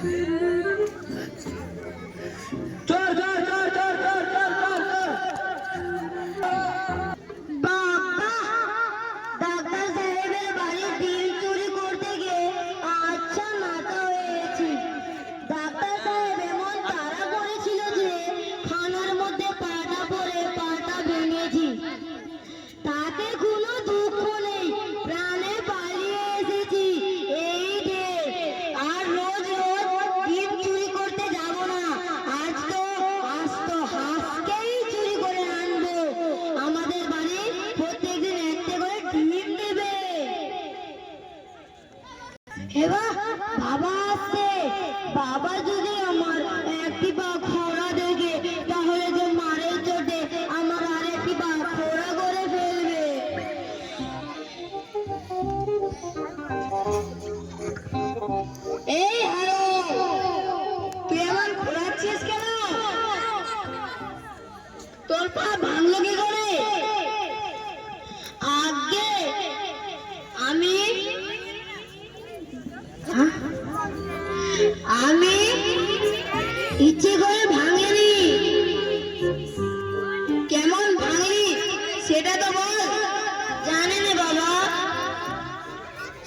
그래. হয়ে ভাঙেনি। কেমন ভাঙেনি সেটা তো বল। জানে না বাবা।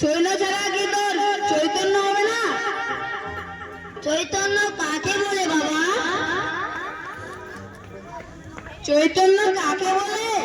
শৈল ছাড়া কি তোর চৈতন্য হবে না? চৈতন্য কাকে বলে বাবা? চৈতন্য কাকে বলে?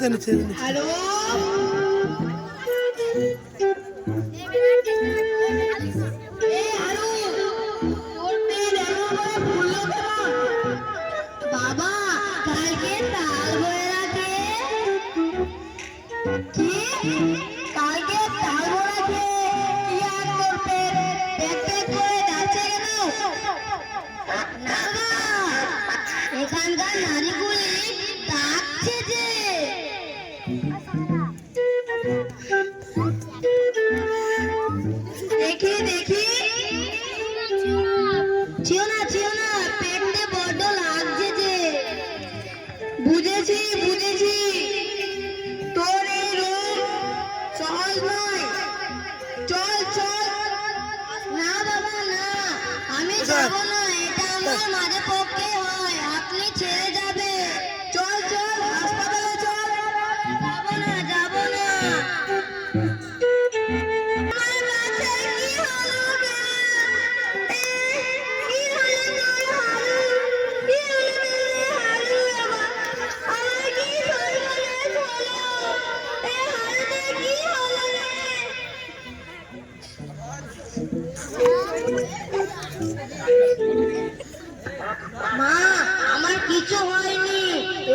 Sen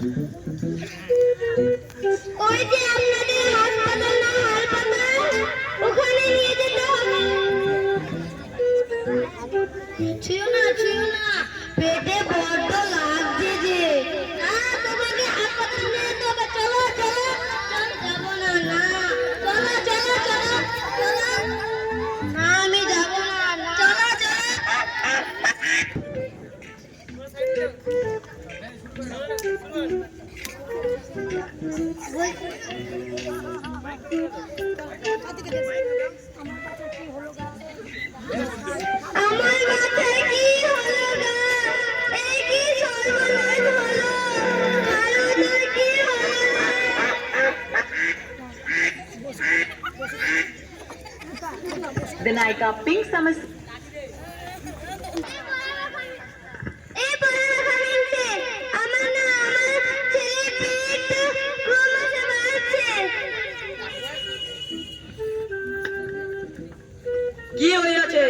ওই যে আপনাদের হাসপাতাল না হাসপাতাল? ওখানে নিয়ে যেতে হবে। The Nike Pink Summer কি হইয়াছে?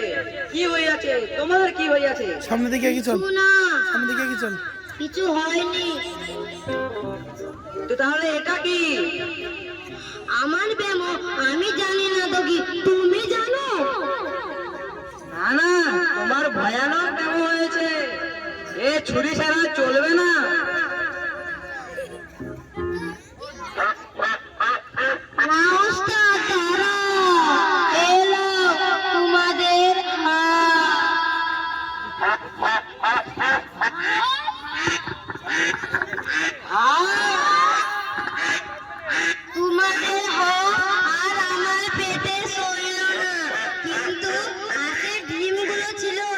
কি হইয়াছে? তোমাদের কি হইয়াছে? সামনে দিকে কি চল। সামনে দিকে কি চল। কিছু হয়নি। তো তাহলে এটা কি? আমার ব্যামো আমি জানি না to you.